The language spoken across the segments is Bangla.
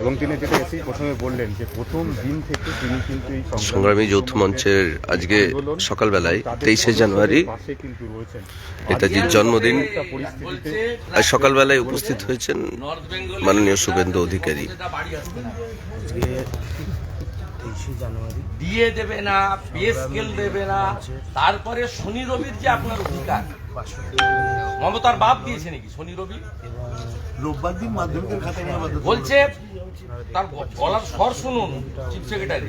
এবং তিনি যেটা এসে প্রথমে বললেন যে প্রথম দিন থেকে তিনি কিন্তু এই সংগ্রামী যৌথ মঞ্চের আজকে সকালবেলায় তেইশে জানুয়ারি নেতাজির জন্মদিন আজ সকালবেলায় উপস্থিত হয়েছেন মাননীয় শুভেন্দু অধিকারী। আজকে জানুয়ারি দিয়ে দেবে না দেবে না তারপরে শনি রবির যে আপনার অধিকার। মমতার বাপ দিয়েছে নাকি শনি রবি? রোববার দিন মাধ্যমিকের খাতা বলছে তার গলার স্বর শুনুন চিফ সেক্রেটারি।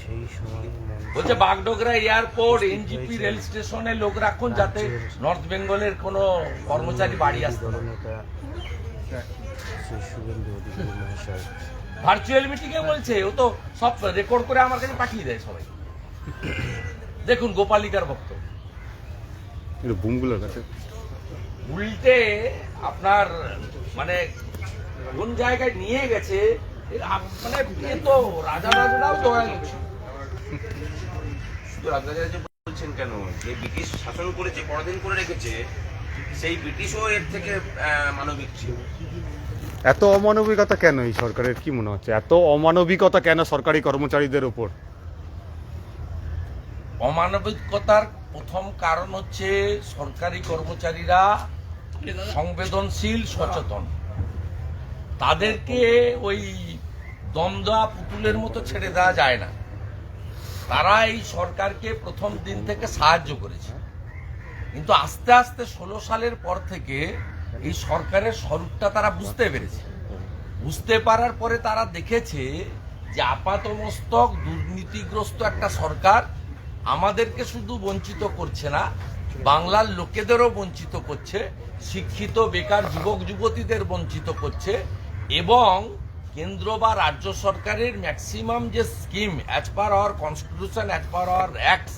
সেই সময় মঞ্চ বলছে বাগডোগরা এয়ারপোর্ট এনজিপি রেল স্টেশনে লোক রাখুন যাতে নর্থ বেঙ্গলের কোনো কর্মচারী বাড়ি আসতে ভার্চুয়াল মিটিং এ বলছে ও তো সব রেকর্ড করে আমার কাছে পাঠিয়ে দেয় সবাই। দেখুন গোপালিকার ভক্ত বুমগুলোর কাছে। উল্টে আপনার মানে কোন জায়গায় নিয়ে গেছে মানে এ তো রাজা রাজারাও দয়ালু। শুধু আপনারা যে বলছেন কেন? যে ব্রিটিশ শাসন করেছে পরাধীন করে রেখেছে সেই ব্রিটিশও এর থেকে মানবিক ছিল। এত অমানবিকতা কেন এই সরকারের? কি মনে হচ্ছে? এত অমানবিকতা কেন সরকারি কর্মচারীদের উপর? অমানবিকতার প্রথম কারণ হচ্ছে সরকারি কর্মচারীরা সংবেদনশীল সচেতন। তাদেরকে ওই দমদা পুতুলের মতো ছেড়ে দেওয়া যায় না। তারা এই সরকারকে প্রথম দিন থেকে সাহায্য করেছে। কিন্তু আস্তে আস্তে ষোলো সালের পর থেকে এই সরকারের স্বরূপটা তারা বুঝতে পেরেছে। বুঝতে পারার পরে তারা দেখেছে যে আপাতমস্তক দুর্নীতিগ্রস্ত একটা সরকার আমাদেরকে শুধু বঞ্চিত করছে না, বাংলার লোকেদেরও বঞ্চিত করছে, শিক্ষিত, বেকার, যুবক, যুবতীদের বঞ্চিত করছে এবং কেন্দ্র বা রাজ্য সরকারের ম্যাক্সিমাম যে scheme as per our constitution as per our acts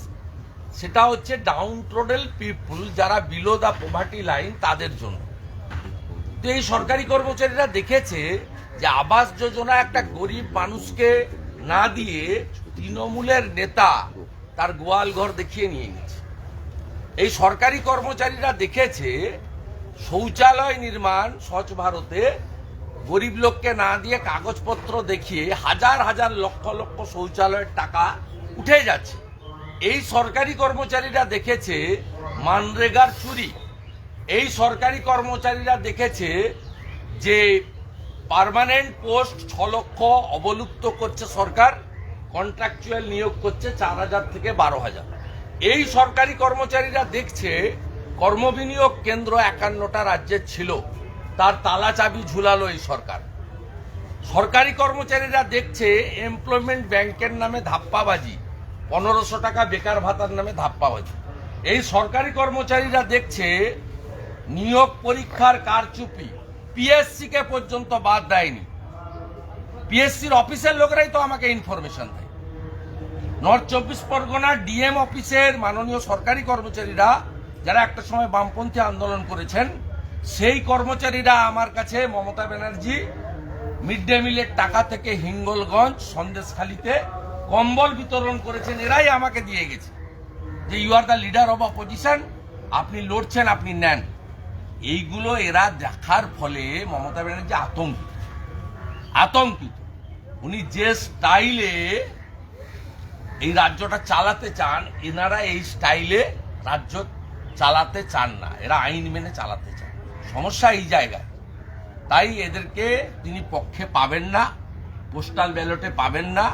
সেটা হচ্ছে ডাউন ট্রোডেল পিপুল যারা বিলো দ্য পোভার্টি লাইন তাদের জন্য। তো এই সরকারি কর্মচারীরা দেখেছে যে আবাস যোজনা একটা গরিব মানুষকে না দিয়ে তৃণমূলের নেতা তার গোয়াল ঘর দেখিয়ে নিয়ে গেছে। এই সরকারি কর্মচারীরা দেখেছে, শৌচালয় নির্মাণ স্বচ্ছ ভারতে গরিব লোককে না দিয়ে কাগজপত্র দেখিয়ে হাজার হাজার লক্ষ লক্ষ শৌচালয়ের টাকা উঠে যাচ্ছে। এই সরকারি কর্মচারীরা দেখেছে মানরেগার চুরি। এই সরকারি কর্মচারীরা দেখেছে যে পার্মানেন্ট পোস্ট ছ লক্ষ অবলুপ্ত করছে সরকার, কন্ট্রাকচুয়াল নিয়োগ করছে চার হাজার থেকে বারো হাজার। এই সরকারি কর্মচারীরা দেখছে কর্মবিনিয়োগ কেন্দ্র একান্নটা রাজ্যের ছিল। তার তালা চাবি ঝুলালো এই সরকার। সরকারি কর্মচারীরা দেখছে এমপ্লয়মেন্ট ব্যাংকের নামে ধাপ্পাবাজি, পনেরোশো টাকা বেকার ভাতার নামে ধাপ্পাবাজি। এই সরকারি কর্মচারীরা দেখছে নিয়োগ পরীক্ষার কারচুপি পিএসসি কে পর্যন্ত বাদ দেয়নি। পিএসসির অফিসের লোকেরাই তো আমাকে ইনফরমেশন দেয়। নর্থ চব্বিশ পরগনার ডিএম অফিসের মাননীয় সরকারি কর্মচারীরা যারা একটা সময় বামপন্থী আন্দোলন করেছেন সেই কর্মচারীরা আমার কাছে মমতা ব্যানার্জি, মিড ডে মিলের টাকা থেকে হিঙ্গলগঞ্জ, সন্দেশখালিতে কম্বল বিতরণ করেছেন, এরাই আমাকে দিয়ে গেছে। যে you are the leader of opposition আপনি লড়ছেন, আপনি নেন। এইগুলো এরা দেখার ফলে মমতা ব্যানার্জি আতঙ্কিত। আতঙ্কিত। উনি যে স্টাইলে এই রাজ্যটা চালাতে চান, এনারা এই স্টাইলে রাজ্য চালাতে চান না। এরা আইন মেনে চালাতে চান। সমস্যা এই জায়গায়। তাই এদেরকে তিনি পক্ষে পাবেন না পোস্টাল ব্যালটে পাবেন না,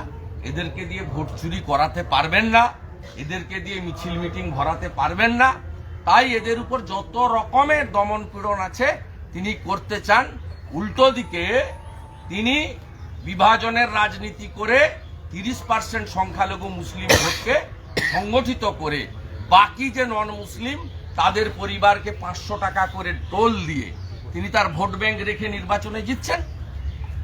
এদেরকে দিয়ে ভোট চুরি করাতে পারবেন না, এদেরকে দিয়ে মিছিল মিটিং ভরাতে পারবেন না। তাই এদের উপর যত রকমের দমন পীড়ন আছে, তিনি করতে চান। উল্টো দিকে তিনি বিভাজনের রাজনীতি করে তিরিশ পার্সেন্ট সংখ্যালঘু মুসলিম ভোটকে সংগঠিত করে বাকি যে নন মুসলিম তাদের পরিবারকে পাঁচশো টাকা করে টোল দিয়ে তিনি তার ভোট ব্যাংক রেখে নির্বাচনে জিতছেন।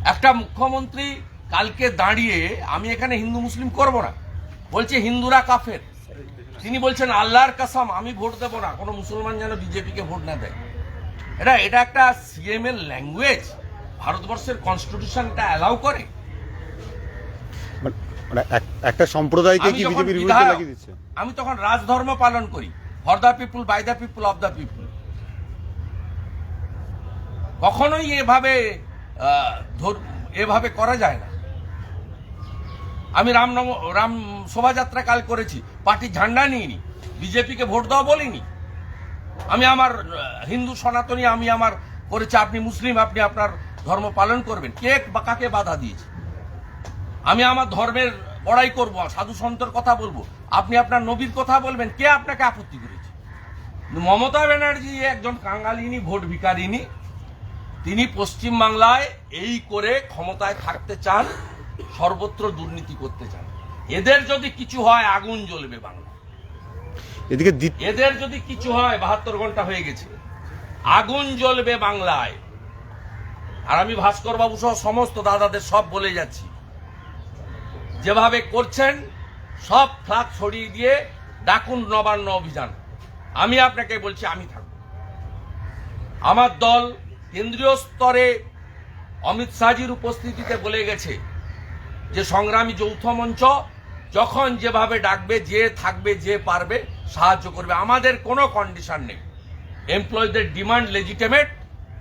একটা মুখ্যমন্ত্রী কালকে দাঁড়িয়ে আমি এখানে হিন্দু মুসলিম করব না বলছে হিন্দুরা কাফের। তিনি বলছেন আল্লাহর কাসাম আমি ভোট দেব না কোনো মুসলমান যেন বিজেপিকে ভোট না দেয়। এটা এটা একটা সিএম এর ল্যাঙ্গুয়েজ ভারতবর্ষের কনস্টিটিউশনটা অ্যালাউ করে। মানে- মানে এক- একটা সম্প্রদায়কে কি বিজেপির বিরুদ্ধে লাগিয়ে দিচ্ছে? আমি তখন রাজধর্ম পালন করি। For the people by the people of the people কখনোই এভাবে এভাবে করা যায় না। আমি রামনম রাম শোভাযাত্রা কাল করেছি। পার্টির ঝান্ডা নিইনি। বিজেপিকে ভোট দেওয়া বলিনি। আমি আমার হিন্দু সনাতনী, আমি আমার করেছি। আপনি মুসলিম, আপনি আপনার ধর্ম পালন করবেন। কে বা কাকে বাধা দিয়েছে? আমি আমার ধর্মের বড়াই করব, সাধু সন্তর কথা বলব। আপনি আপনার নবীর কথা বলবেন। কে আপনাকে আপত্তি কিন্তু মমতা ব্যানার্জি একজন কাঙ্গালিনী ভোট ভিকারিনী। তিনি পশ্চিমবাংলায় এই করে ক্ষমতায় থাকতে চান সর্বত্র দুর্নীতি করতে চান। এদের যদি কিছু হয় আগুন জ্বলবে বাংলা এদিকে এদের যদি কিছু হয় বাহাত্তর ঘণ্টা হয়ে গেছে। আগুন জ্বলবে বাংলায়। আর আমি ভাস্কর বাবু সহ সমস্ত দাদাদের সব বলে যাচ্ছি। যেভাবে করছেন সব ফ্লাগ ছড়িয়ে দিয়ে ডাকুন নবান্ন অভিযান। আমি আপনাকে বলছি, আমি থাকব। আমার দল কেন্দ্রীয় স্তরে অমিত শাহজির উপস্থিতিতে বলে গেছে যে, সংগ্রামী যৌথ মঞ্চ যখন যেভাবে ডাকবে, যে থাকবে, যে পারবে, সাহায্য করবে। আমাদের কোনো কন্ডিশন নেই। এমপ্লয়ীদের ডিমান্ড লেজিটেমেট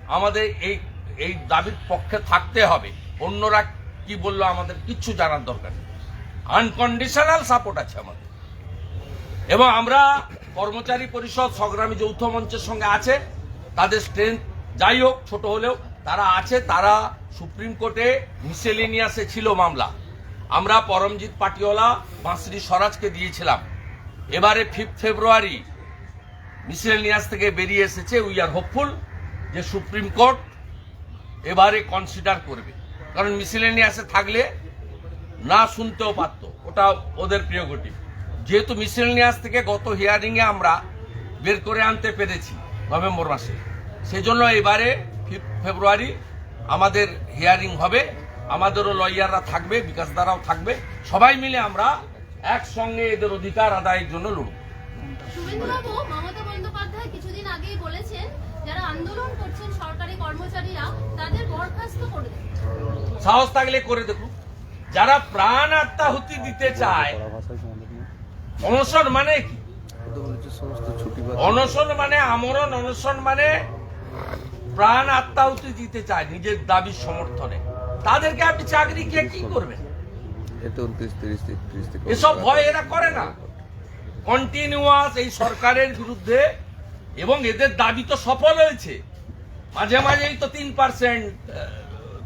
আমাদের এই এই দাবির পক্ষে থাকতে হবে। অন্যরা কি বলল আমাদের কিচ্ছু জানার দরকার নেই। আনকন্ডিশনাল সাপোর্ট আছে আমাদের। এবং আমরা কর্মচারী পরিষদ, সংগ্রামী যৌথ মঞ্চের সঙ্গে আছে, তাদের স্ট্রেংথ যাই হোক, ছোট হলেও তারা আছে, তারা সুপ্রিম কোর্টে মিসেলিনিয়াসে ছিল মামলা। আমরা পরমজিৎ পাটিওয়ালা, বাঁশরি স্বরাজকে দিয়েছিলাম। এবারে ফিফথ ফেব্রুয়ারি মিসেলিনিয়াস থেকে বেরিয়ে এসেছে উই আর হোপফুল যে সুপ্রিম কোর্ট এবারে কনসিডার করবে। কারণ মিসেলিনিয়াসে থাকলে না শুনতেও পারত, ওটা ওদের প্রিয় প্রিয়োগটিভ যেহেতু মিসেলিনিয়াস থেকে গত হিয়ারিং এ আমরা বের করে আনতে পেরেছি নভেম্বর মাসে। সেজন্য এবারে ফেব্রুয়ারি আমাদের হিয়ারিং হবে। আমাদেরও লয়াররা থাকবে বিকাশ দ্বারাও থাকবে। সবাই মিলে আমরা একসঙ্গে এদের অধিকার আদায়ের জন্য লড়ব। শুভেন্দুবাবু মমতা বন্দ্যোপাধ্যায় কিছুদিন আগেই বলেছেন যারা আন্দোলন করছেন সরকারি কর্মচারীরা তাদের বরখাস্ত করে সাহস থাকলে করে দেখুন। যারা প্রাণ আত্মাহুতি দিতে চায় অনশন মানে কি? অনশন মানে আমরণ অনশন মানে প্রাণ আত্মাহুতি দিতে চায় নিজের দাবি সমর্থনে। তাদেরকে আপনি চাকরি কে কি করবেন? এসব ভয় এরা করে না। কন্টিনিউয়াস এই সরকারের বিরুদ্ধে এবং এদের দাবি তো সফল হয়েছে। মাঝে মাঝেই তো তিন পার্সেন্ট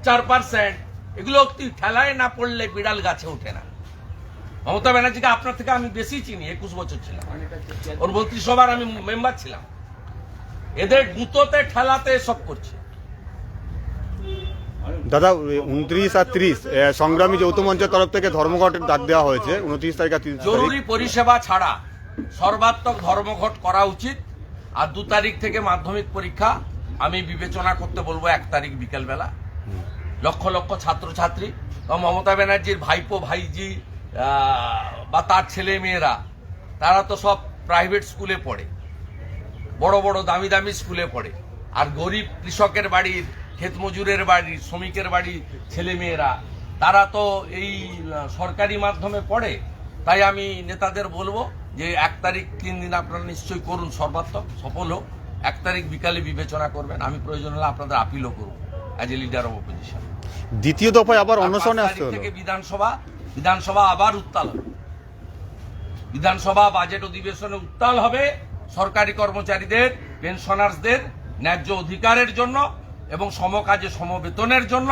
চার পার্সেন্ট এগুলো ঠেলায় না পড়লে বিড়াল গাছে ওঠে না। মমতা ব্যানার্জিকে আপনার থেকে আমি বেশি চিনি একুশ বছর ছিলাম। ওর মন্ত্রিসভার আমি মেম্বার ছিলাম। এদের গুঁতোতে ঠেলাতে সব করছে। দাদা উনত্রিশ আর ত্রিশ সংগ্রামী যৌথ মঞ্চের তরফ থেকে ধর্মঘটের ডাক দেওয়া হয়েছে উনত্রিশ তারিখ আর জরুরি পরিষেবা ছাড়া সর্বাত্মক ধর্মঘট করা উচিত। আর দু তারিখ থেকে মাধ্যমিক পরীক্ষা আমি বিবেচনা করতে বলব এক তারিখ বিকেলবেলা। লক্ষ লক্ষ ছাত্রছাত্রী মমতা ব্যানার্জির ভাইপো ভাইজি বা তার ছেলে মেয়েরা তারা তো সব প্রাইভেট স্কুলে পড়ে। বড় বড় দামি দামি স্কুলে পড়ে। আর গরিব কৃষকের বাড়ির ক্ষেত মজুরের বাড়ি শ্রমিকের বাড়ি ছেলে মেয়েরা তারা তো এই সরকারি মাধ্যমে পড়ে। তাই আমি নেতাদের বলব যে এক তারিখ তিন দিন আপনারা নিশ্চয়ই করুন সর্বাত্মক সফল হোক। এক তারিখ বিকালে বিবেচনা করবেন। আমি প্রয়োজন হলে আপনাদের আপিলও করব as a leader of opposition দ্বিতীয় দফায় আবার অনশনে আসতে থেকে বিধানসভা বিধানসভা আবার উত্তাল হবে। বিধানসভা বাজেট অধিবেশনে উত্তাল হবে সরকারি কর্মচারীদের পেনশনার্সদের ন্যায্য অধিকারের জন্য এবং সমকাজে সমবেতনের জন্য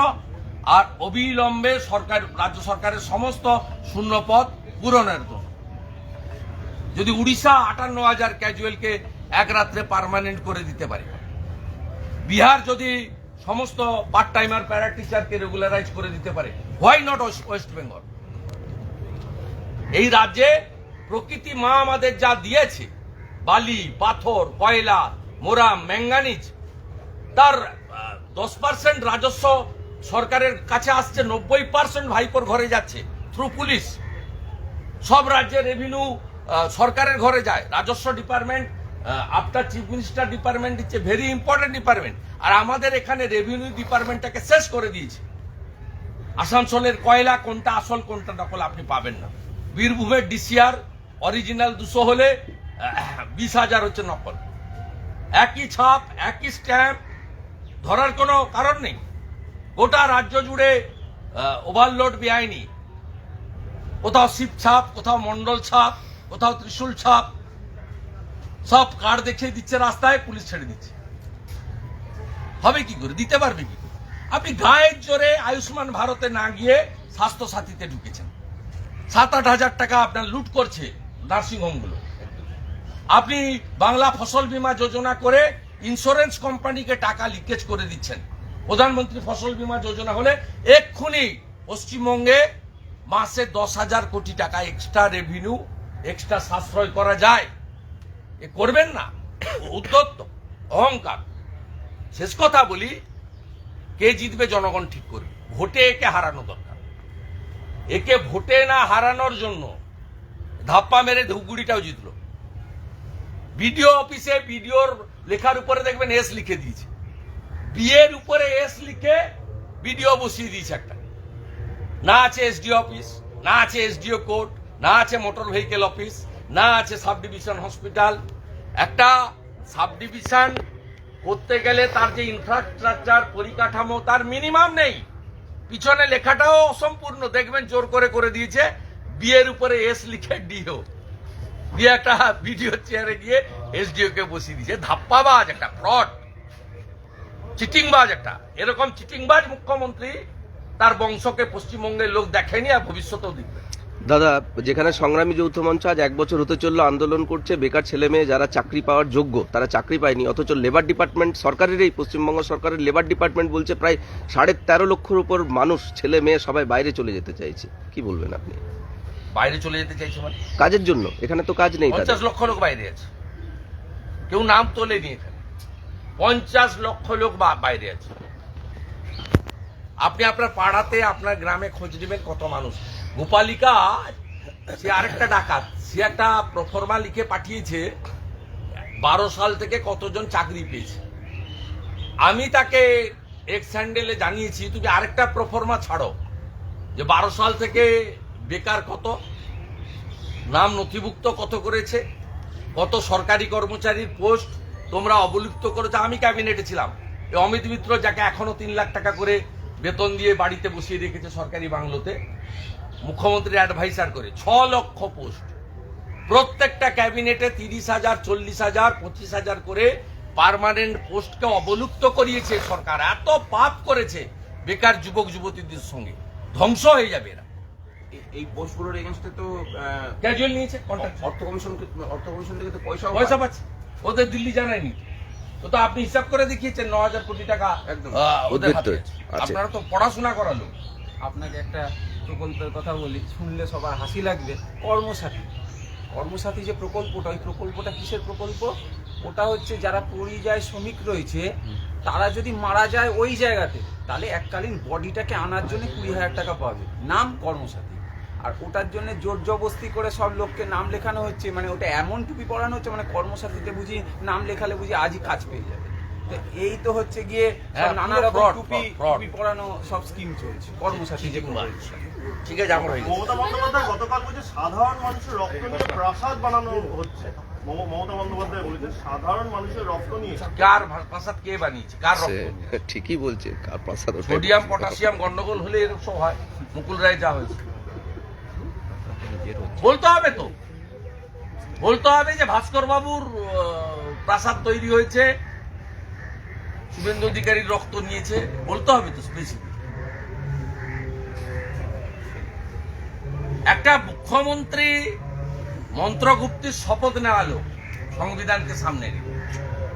আর অবিলম্বে সরকার, রাজ্য সরকারের সমস্ত শূন্য পদ পূরণের জন্য। যদি উড়িষ্যা আটান্ন হাজার ক্যাজুয়ালকে এক রাত্রে পার্মানেন্ট করে দিতে পারে, বিহার যদি সমস্ত পার্ট টাইমার প্যারা টিচারকে রেগুলারাইজ করে দিতে পারে হোয়াই নট ওয়েস্ট বেঙ্গল এই রাজ্যে প্রকৃতি মা আমাদের যা দিয়েছে, বালি, পাথর, কয়লা, মোরাম, ম্যাঙ্গানিজ, তার দশ পার্সেন্ট রাজস্ব সরকারের কাছে আসছে, নব্বই পার্সেন্ট ভাইপোর ঘরে যাচ্ছে থ্রু পুলিশ সব রাজ্যের রেভিনিউ সরকারের ঘরে যায়। রাজস্ব department after chief minister department ইচ্ছে ভেরি ইম্পর্টেন্ট ডিপার্টমেন্ট আর আমাদের এখানে রেভিনিউ ডিপার্টমেন্টটাকে শেষ করে দিয়েছে। আসানসোলের কয়লা কোনটা, আসল কোনটা নকল আপনি পাবেন না। বীরভূমের ডিসিআর অরিজিনাল দুশো হলে বিশ হাজার হচ্ছে নকল। একই ছাপ, একই স্ট্যাম্প, ধরার কোনো কারণ নেই। গোটা রাজ্য জুড়ে ওভারলোড বেআইনি। কোথাও শিব ছাপ, কোথাও মন্ডল ছাপ, কোথাও ত্রিশূল ছাপ, সব কার্ড দেখিয়ে দিচ্ছে রাস্তায়, পুলিশ ছেড়ে দিচ্ছে। হবে কি করে? দিতে পারবে কি? আপনি গায়ের জোরে আয়ুষ্মান ভারতে না গিয়ে স্বাস্থ্য সাথীতে ঢুকেছেন। সাত আট হাজার টাকা আপনার লুট করছে নার্সিংহোমগুলো। আপনি বাংলা ফসল বীমা যোজনা করে ইন্স্যুরেন্স কোম্পানিকে টাকা লিকেজ করে দিচ্ছেন। প্রধানমন্ত্রী ফসল বীমা যোজনা হলে এক্ষুনি পশ্চিমবঙ্গে মাসে দশ হাজার কোটি টাকা এক্সট্রা রেভিনিউ এক্সট্রা সাশ্রয় করা যায়। এ করবেন না। উদ্যত্ত অহংকার। শেষ কথা বলি, কে জিতবে জনগণ ঠিক করবে। ভোটে একে হারানো দরকার। একে ভোটে না হারানোর জন্য ধাপ্পা মেরে ধুপগুড়িটাও জিতলো। বিডিও অফিসে বিডিওর লেখার উপরে দেখবেন এস লিখে দিয়েছে। বিয়ের উপরে এস লিখে বিডিও বসিয়ে দিয়েছে একটা। না আছে এসডিও অফিস, না আছে এসডিও কোর্ট, না আছে মোটর ভেহিকেল অফিস, না আছে সাব ডিভিশন হসপিটাল। একটা সাব ডিভিশন করতে গেলে তার যে ইনফ্রাস্ট্রাকচার পরিকাঠামো, তার মিনিমাম নেই। পিছনে লেখাটাও অসম্পূর্ণ দেখবেন জোর করে করে দিয়েছে। বিয়ের উপরে এস লিখে ডিও দিয়ে একটা ভিডিও চেয়ারে গিয়ে এসডিও কে বসিয়ে দিয়েছে। ধাপ্পাবাজ একটা, ফ্রড। চিটিংবাজ একটা। এরকম চিটিংবাজ মুখ্যমন্ত্রী তার বংশকে পশ্চিমবঙ্গের লোক দেখেনি আর ভবিষ্যতেও দেখবে। দাদা যেখানে সংগ্রামী যৌথ মঞ্চ আজ এক বছর হতে চলল আন্দোলন করছে বেকার ছেলে মেয়ে যারা চাকরি পাওয়ার যোগ্য তারা চাকরি পায়নি অথচ লেবার ডিপার্টমেন্ট সরকারের এই পশ্চিমবঙ্গ সরকারের লেবার ডিপার্টমেন্ট বলছে প্রায় সাড়ে তেরো লক্ষর উপর মানুষ ছেলে মেয়ে সবাই বাইরে চলে যেতে চাইছে। কি বলবেন আপনি? বাইরে চলে যেতে চাইছে মানে? কাজের জন্য এখানে তো কাজ নেই পঞ্চাশ লক্ষ লোক বাইরে আছে। কেউ নাম তোলেনি এখানে। পঞ্চাশ লক্ষ লোক বাইরে আছে। আপনি আপনার পাড়াতে আপনার গ্রামে খোঁজ নেবেন কত মানুষ। গোপালিকা, সে আরেকটা ডাকাত। সে একটা প্রফর্মা লিখে পাঠিয়েছে, বারো সাল থেকে কতজন চাকরি পেয়েছে। আমি তাকে এক্স হ্যান্ডেলে জানিয়েছি, তুমি আরেকটা প্রফর্মা ছাড়ো, যে বারো সাল থেকে বেকার কত, নাম নথিভুক্ত কত করেছে, কত সরকারি কর্মচারীর পোস্ট তোমরা অবলুপ্ত করেছ, আমি ক্যাবিনেটে ছিলাম। অমিত মিত্র যাকে এখনও তিন লাখ টাকা করে বেতন দিয়ে বাড়িতে বসিয়ে রেখেছে সরকারি বাংলোতে মুখ্যমন্ত্রী অ্যাডভাইসার করে ছ লক্ষ পোস্ট প্রত্যেকটা ক্যাবিনেটে তিরিশ হাজার চল্লিশ হাজার পঁচিশ হাজার করে পার্মানেন্ট পোস্টকে অবলুপ্ত করিয়েছে সরকার। এত পাপ করেছে বেকার যুবক যুবতীদের সঙ্গে। ধ্বংস হয়ে যাবে এরা। এই পোস্টগুলোর এগেনস্টে তো ক্যাজুয়াল নিয়েছে কন্ট্রাক্ট অর্থ কমিশন অর্থ কমিশন থেকে তো পয়সা পয়সা পাচ্ছে। ওদের দিল্লি জানায়নি। তো তো আপনি হিসাব করে দেখিয়েছেন ন হাজার কোটি টাকা একদম। ওদের হাতে। আপনারা তো পড়াশোনা করালো। আপনাকে একটা প্রকল্পের কথা বলি শুনলে সবার হাসি লাগবে। কর্মসাথী। কর্মসাথী যে প্রকল্পটা ওই প্রকল্পটা কিসের প্রকল্প? ওটা হচ্ছে যারা পরিযায় শ্রমিক রয়েছে তারা যদি মারা যায় ওই জায়গাতে তাহলে এককালীন বডিটাকে আনার জন্য কুড়ি হাজার টাকা পাবে নাম কর্মসাথী। আর ওটার জন্য জোর জবস্তি করে সব লোককে নাম লেখানো হচ্ছে মানে ওটা এমন টুপি পড়ানো হচ্ছে মানে কর্মসাথীতে বুঝি নাম লেখালে বুঝি আজই কাজ পেয়ে যাবে। তো এই তো হচ্ছে গিয়ে হ্যাঁ, নানা রকম টুপি। টুপি পড়ানো সব স্কিম চলছে কর্মসাথী যে। ঠিক আছে আমার হয়ে মমতা বন্দ্যোপাধ্যায় গতকাল বলছে সাধারণ মানুষের রক্ত নিয়ে প্রাসাদ বানানো হচ্ছে। মমতা বন্দ্যোপাধ্যায় বলেছে সাধারণ মানুষের রক্ত নিয়ে। কার প্রাসাদ কে বানিয়েছে? কার রক্ত ঠিকই বলছে কার প্রাসাদ সোডিয়াম। পটাশিয়াম গন্ডগোল হলে এরকম সব হয়। মুকুল রায় যা হয়েছে। বলতে হবে তো। বলতে হবে যে ভাস্কর বাবুর প্রাসাদ তৈরি হয়েছে। শুভেন্দু অধিকারীর রক্ত নিয়েছে। বলতে হবে তো স্পেসিফিক একটা মুখ্যমন্ত্রী মন্ত্রগুপ্তির শপথ নেওয়া লোক সংবিধানকে সামনে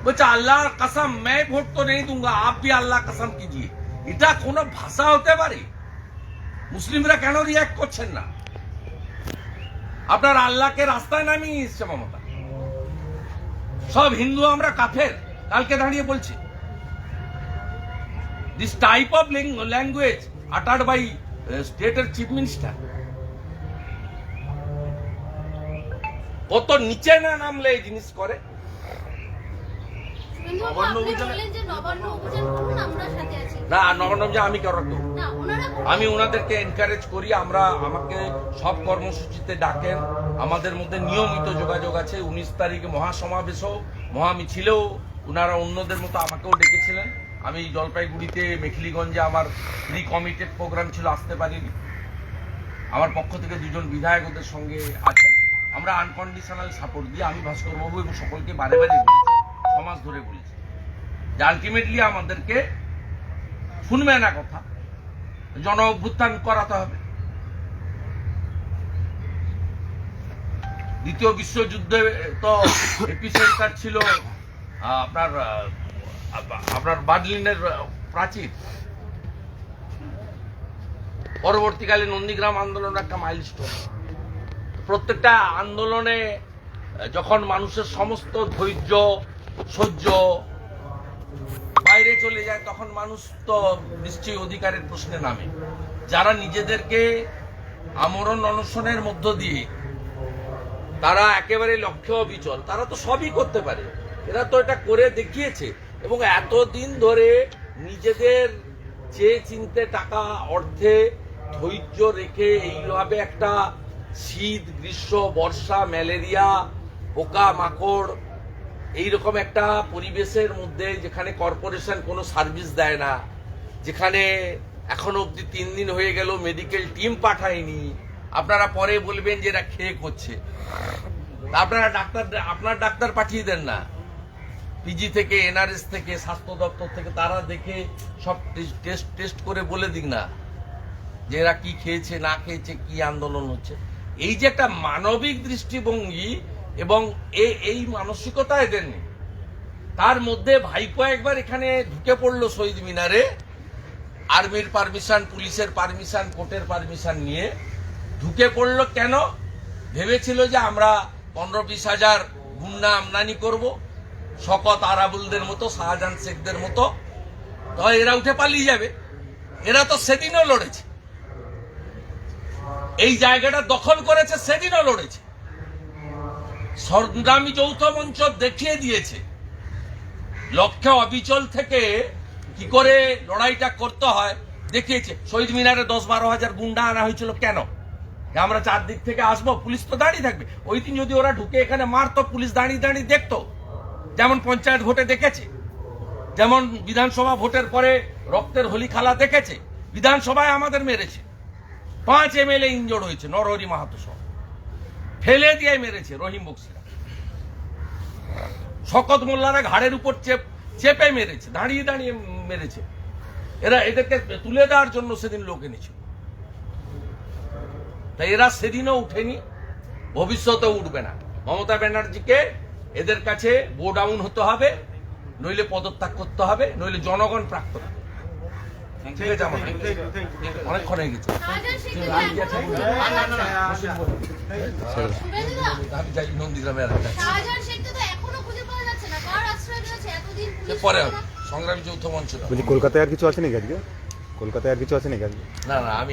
বলছে, আল্লাহর কাসাম, মে ভোট তো নেই দুঙ্গা আপনি আল্লাহ কাসাম কিজিয়ে। এটা কোনো ভাষা হতে পারে? মুসলিমরা কেন রিয়াক্ট করছেন না? আপনার আল্লাহকে রাস্তায় নামিয়ে এসছে মমতা। সব হিন্দু আমরা কাফের, কালকে দাঁড়িয়ে বলছি। This type of language uttered by স্টেটের চিফ মিনিস্টার কত নিচে না নামলে এই জিনিস করে? যে নবান্ন অভিযান করুন আমরা সাথে আছি। না নবনব যে আমি কারও না। আমি ওনাদেরকে এনকারেজ করি আমরা আমাকে সব কর্মসূচিতে ডাকেন। আমাদের মধ্যে নিয়মিত যোগাযোগ আছে উনিশ তারিখে মহাসমাবেশও মহামিছিলেও ওনারা অন্যদের মতো আমাকেও ডেকেছিলেন। আমি জলপাইগুড়িতে মেখলিগঞ্জে আমার প্রি কমিটেড প্রোগ্রাম ছিল আসতে পারিনি। আমার পক্ষ থেকে দুজন বিধায়ক ওদের সঙ্গে আছেন আমরা আনকন্ডিশনাল সাপোর্ট দিয়ে আমি ভাস্কর ভাস্করবাবু এবং সকলকে বারে বারে বলেছি সমাজ ধরে বলেছি। যে আলটিমেটলি আমাদেরকে শুনবে না কথা, জন অভ্যুত্থান করাতে হবে। দ্বিতীয় বিশ্বযুদ্ধে তো এপিসেন্টার ছিল আপনার আপনার বার্লিনের প্রাচীর। পরবর্তীকালে নন্দীগ্রাম আন্দোলন একটা মাইলস্টোন প্রত্যেকটা আন্দোলনে যখন মানুষের সমস্ত ধৈর্য, সহ্য বাইরে চলে যায়, তখন মানুষ তো নিশ্চয়ই অধিকারের প্রশ্নে নামে। যারা নিজেদেরকে আমরণ অনশনের মধ্য দিয়ে তারা একেবারে লক্ষ্য অবিচল, তারা তো সবই করতে পারে। এরা তো এটা করে দেখিয়েছে। এবং এতদিন ধরে নিজেদের চেয়ে চিনতে টাকা, অর্থে ধৈর্য রেখে এইভাবে একটা শীত, গ্রীষ্ম, বর্ষা, ম্যালেরিয়া, পোকা, মাকড়, এইরকম একটা পরিবেশের মধ্যে যেখানে কর্পোরেশন কোনো সার্ভিস দেয় না, যেখানে এখনও অবধি তিন দিন হয়ে গেল, মেডিকেল টিম পাঠায়নি, আপনারা পরে বলবেন যে এরা খেয়ে করছে। আপনারা ডাক্তার, আপনার ডাক্তার পাঠিয়ে দেন না। পিজি থেকে এনআরএস থেকে, স্বাস্থ্য দপ্তর থেকে, তারা দেখে সব টেস্ট টেস্ট করে বলে দিক না, যে এরা কি খেয়েছে, না খেয়েছে, কি আন্দোলন হচ্ছে। এই যে একটা মানবিক দৃষ্টিভঙ্গি এবং এ- এই মানসিকতা এদের নেই তার মধ্যে ভাইপো একবার এখানে ঢুকে পড়ল শহীদ মিনারে, আর্মির পারমিশন, পুলিশের পারমিশন, কোর্টের পারমিশন নিয়ে। ঢুকে পড়ল কেন? ভেবেছিল যে আমরা পনেরো বিশ হাজার গুন্ডা আমদানি করব, শকত আরাবুলদের মতো, শাহজাহান শেখদের মতো। তো এরা উঠে পালিয়ে যাবে। এরা তো সেদিনও লড়েছে। এই জায়গাটা দখল করেছে, সেদিনও লড়েছে। সংগ্রামী যৌথ মঞ্চ দেখিয়ে দিয়েছে। লক্ষ্যে অবিচল থেকে কি করে লড়াইটা করতে হয় দেখিয়েছে। শহীদ মিনারে দশ বারো হাজার গুন্ডা আনা হয়েছিল কেন? আমরা চারদিক থেকে আসব, পুলিশ তো দাঁড়িয়ে থাকবে। ওই দিন যদি ওরা ঢুকে এখানে মারতো, পুলিশ দাঁড়িয়ে দাঁড়িয়ে দেখতো। যেমন পঞ্চায়েত ভোটে দেখেছে, যেমন বিধানসভা ভোটের পরে রক্তের হোলি খেলা দেখেছে, বিধানসভায় আমাদের মেরেছে। পাঁচ এমএলএ ইনজোর্ড হয়েছে, নরহরি মাহাতো সহ ফেলে দিয়ে মেরেছে রহিম বক্সিরা। শকত মোল্লারা ঘাড়ের উপর চেপ মেরেছে, দাঁড়িয়ে দাঁড়িয়ে মেরেছে। এরা এদেরকে তুলে দেওয়ার জন্য সেদিন লোক এনেছিল। তাই এরা সেদিনও উঠেনি ভবিষ্যতে উঠবে না। মমতা ব্যানার্জিকে এদের কাছে বো ডাউন হতে হবে, নইলে পদত্যাগ করতে হবে, নইলে জনগণ প্রাপ্ত হবে। ঠিক আছে আমার অনেকক্ষণ হয়ে গেছে। আমি যাই নন্দীগ্রামে আর পরে সংগ্রামী যৌথ মঞ্চ। বলছি কলকাতায় আর কিছু আছে নাকি আজকে? কলকাতায় আর কিছু আছে নাকি আজকে? না না আমি